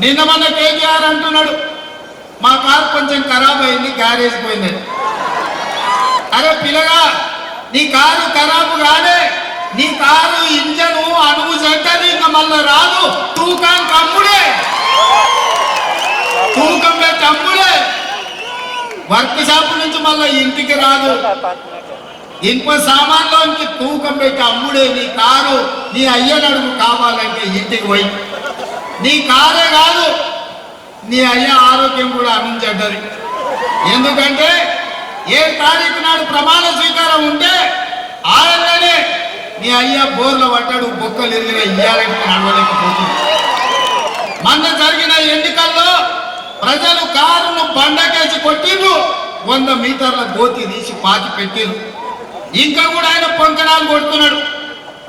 నిన్న మన కేటీఆర్ అంటున్నాడు మా కారు కొంచెం ఖరాబ్ అయింది గ్యారేజ్ పోయిందని. అరే పిల్లగా నీ కారు ఖరాబు కాదే నీ కారు ఇంజను అడుగు చెడ్డది ఇంకా మళ్ళీ రాదు తూకానికి అమ్ముడే తూకం పెట్టి అమ్ముడే. వర్క్ షాప్ నుంచి మళ్ళీ ఇంటికి రాదు. ఇనుప సామాన్లోంచి తూకం పెట్టి అమ్ముడే నీ కారు నీ అయ్యనడుగు కావాలంటే ఇంటికి పోయి. నీ కారే కాదు నీ అయ్య ఆరోగ్యం కూడా అందించడ్డది. ఎందుకంటే ఏ తారీఖు నాడు ప్రమాణ స్వీకారం ఉంటే ఆయననే నీ అయ్య బోర్ల పడ్డాడు బొక్కలు ఎరిగిన ఇయ్యాలంటే నడవలేకపోతుంది. మొన్న జరిగిన ఎన్నికల్లో ప్రజలు కారును బండకేసి కొట్టిండు వంద మీటర్ల గోతి తీసి పాతి పెట్టిండ్రు. ఇంకా కూడా ఆయన పొంకనాలు కొడుతున్నాడు.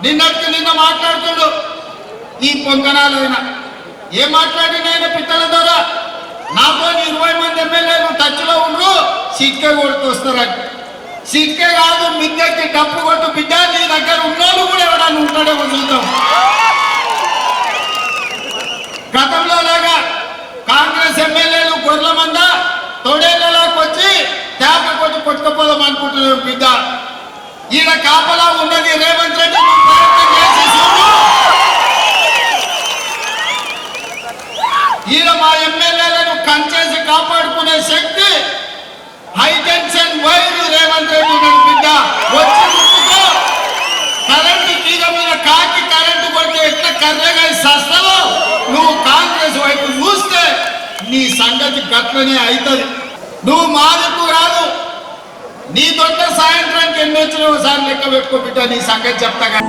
నిన్నటికి నిన్న మాట్లాడుతుండు ఈ పొంకనాలు అయినా ఏం మాట్లాడిన ఆయన పిట్టల ద్వారా? నాతో ఇరవై మంది ఎమ్మెల్యేలు టచ్లో ఉండ్రు సిక్కే కొడుతూ వస్తారని. సిక్కే కాదు మిద్దెకి డప్పు కొట్టు బిడ్డ నీ దగ్గర ఉన్నోళ్ళు కూడా ఎవడన్నా ఉంటాడే వదులుతాం గతంలో లాగా కాంగ్రెస్ ఎమ్మెల్యేలు గొర్రెల మంద తొడేళ్ళలోకి వచ్చి తేప కొట్టి కొట్టుకుపోదాం అనుకుంటున్నాం బిడ్డ. ఈయన కాపలా ఉన్నది రేవంత్ రెడ్డి నువ్వు ప్రయత్నం చేసి చూడు ఈయన మా ఎమ్మెల్యేలను కంచేసి కాపాడుకునే శక్తి high tension wire Revanth Reddy ఉన్నాడు బిడ్డ. వచ్చి ముట్టుకో. కరెంటు తీగ మీద కాకి కరెంటు కొట్టి ఎట్లా కర్రగా సస్తావో? నువ్వు కాంగ్రెస్ వైపు చూస్తే నీ సంగతి గట్లనే అవుతుంది నువ్వు మాదకు రాదు నీ దొడ్డ సాయంత్రానికి ఎన్ని వచ్చినా ఒకసారి లెక్క పెట్టుకో బిడ్డ నీ సంగతి చెప్తాగా